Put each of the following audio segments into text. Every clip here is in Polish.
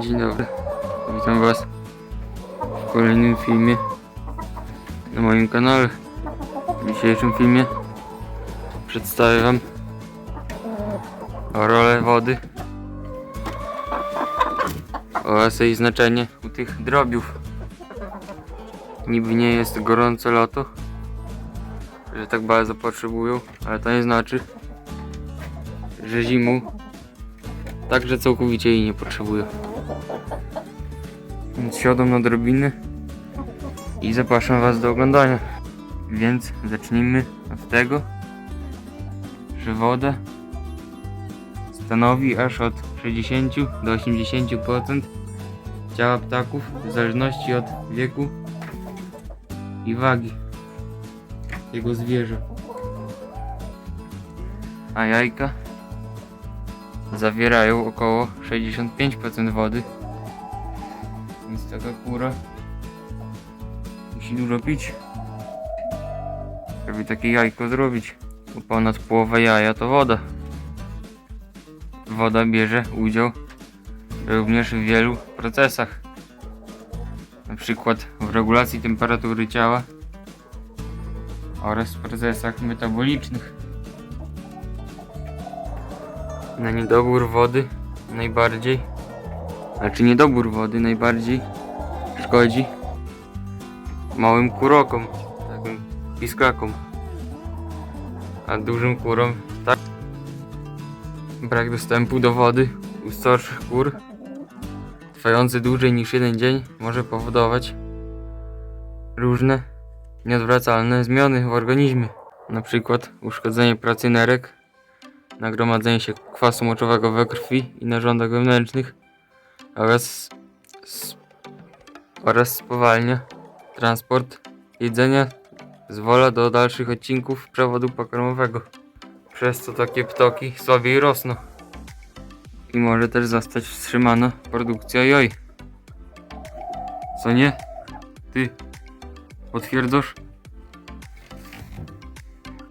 Dzień dobry, witam was w kolejnym filmie na moim kanale. W dzisiejszym filmie przedstawię wam rolę wody oraz jej znaczenie u tych drobiów. Niby nie jest gorące lato, że tak bardzo potrzebują, ale to nie znaczy, że zimą także całkowicie jej nie potrzebują. Więc siadam na drobiny i zapraszam Was do oglądania. Więc zacznijmy od tego, że woda stanowi aż od 60 do 80% ciała ptaków w zależności od wieku i wagi jego zwierzę. A jajka zawierają około 65% wody. Więc taka kura musi dużo pić, żeby takie jajko zrobić. Bo ponad połowa jaja to woda. Woda bierze udział również w wielu procesach. Na przykład w regulacji temperatury ciała oraz w procesach metabolicznych. Na niedobór wody najbardziej, znaczy niedobór wody najbardziej szkodzi małym kurokom, takim pisklakom, a dużym kurom tak. Brak dostępu do wody u starszych kur trwający dłużej niż jeden dzień może powodować różne nieodwracalne zmiany w organizmie, na przykład uszkodzenie pracy nerek, nagromadzenie się kwasu moczowego we krwi i narządach wewnętrznych oraz, oraz spowalnia transport jedzenia zwala do dalszych odcinków przewodu pokarmowego. Przez co takie ptoki słabiej rosną. I może też zostać wstrzymana produkcja jaj. Co nie? Ty potwierdzasz?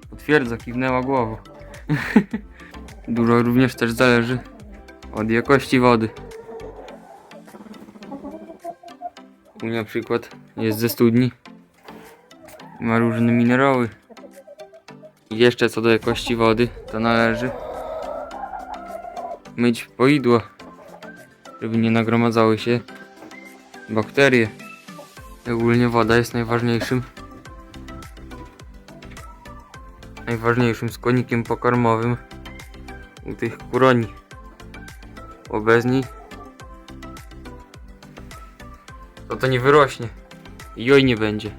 Potwierdza, kiwnęła głową. Dużo również też zależy od jakości wody. U mnie na przykład jest ze studni. Ma różne minerały. I jeszcze co do jakości wody, to należy myć poidło, żeby nie nagromadzały się bakterie. Ogólnie woda jest najważniejszym najważniejszym składnikiem pokarmowym u tych kuroni. Bo bez niej to to nie wyrośnie i joj nie będzie.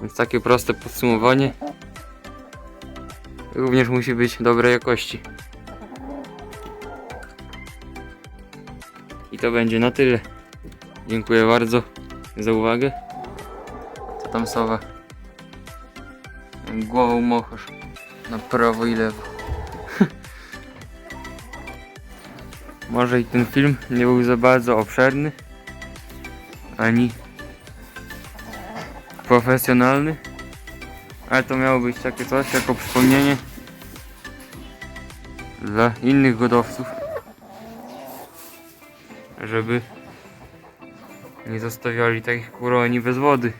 Więc takie proste podsumowanie również musi być dobrej jakości. I to będzie na tyle. Dziękuję bardzo za uwagę. Co tam sowa? Głową mochasz na prawo i lewo. Może i ten film nie był za bardzo obszerny, ani profesjonalny, ale to miało być takie coś jako przypomnienie dla innych hodowców, żeby nie zostawiali takich kuroni bez wody.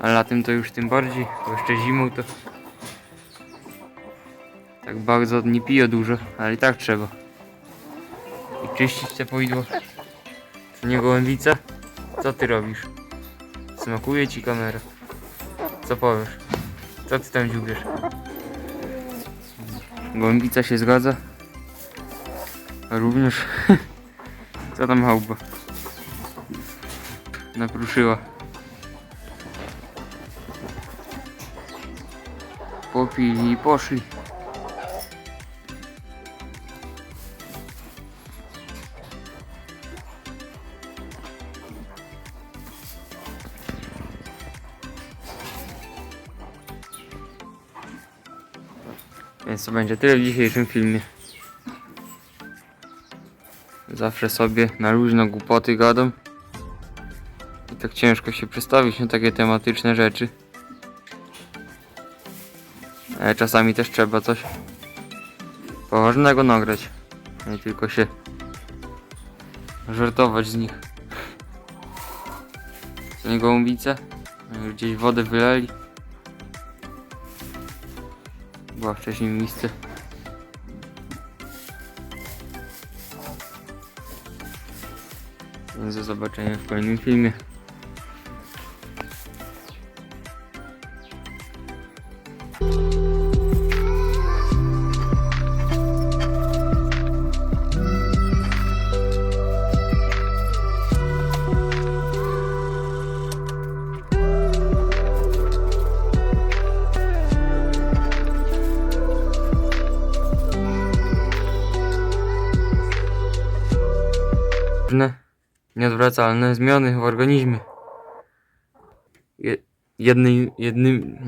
A latem to już tym bardziej, bo jeszcze zimą to tak bardzo nie piję dużo, ale i tak trzeba. I czyścić te poidło. To nie gołębica? Co ty robisz? Smakuje ci kamera. Co powiesz? Co ty tam dziubiesz? Gołębica się zgadza? Również... Co tam chałba? Nakruszyła. Popili i poszli. Więc to będzie tyle w dzisiejszym filmie. Zawsze sobie na luźno głupoty gadam. I tak ciężko się przestawić na takie tematyczne rzeczy. Ale czasami też trzeba coś poważnego nagrać. nie tylko się żartować z nich. Co nie gołębice? Już Gdzieś wodę wylali. Była wcześniej miejsce. Do zobaczenia w kolejnym filmie. Różne nieodwracalne zmiany w organizmie. Je, jednej, jednym,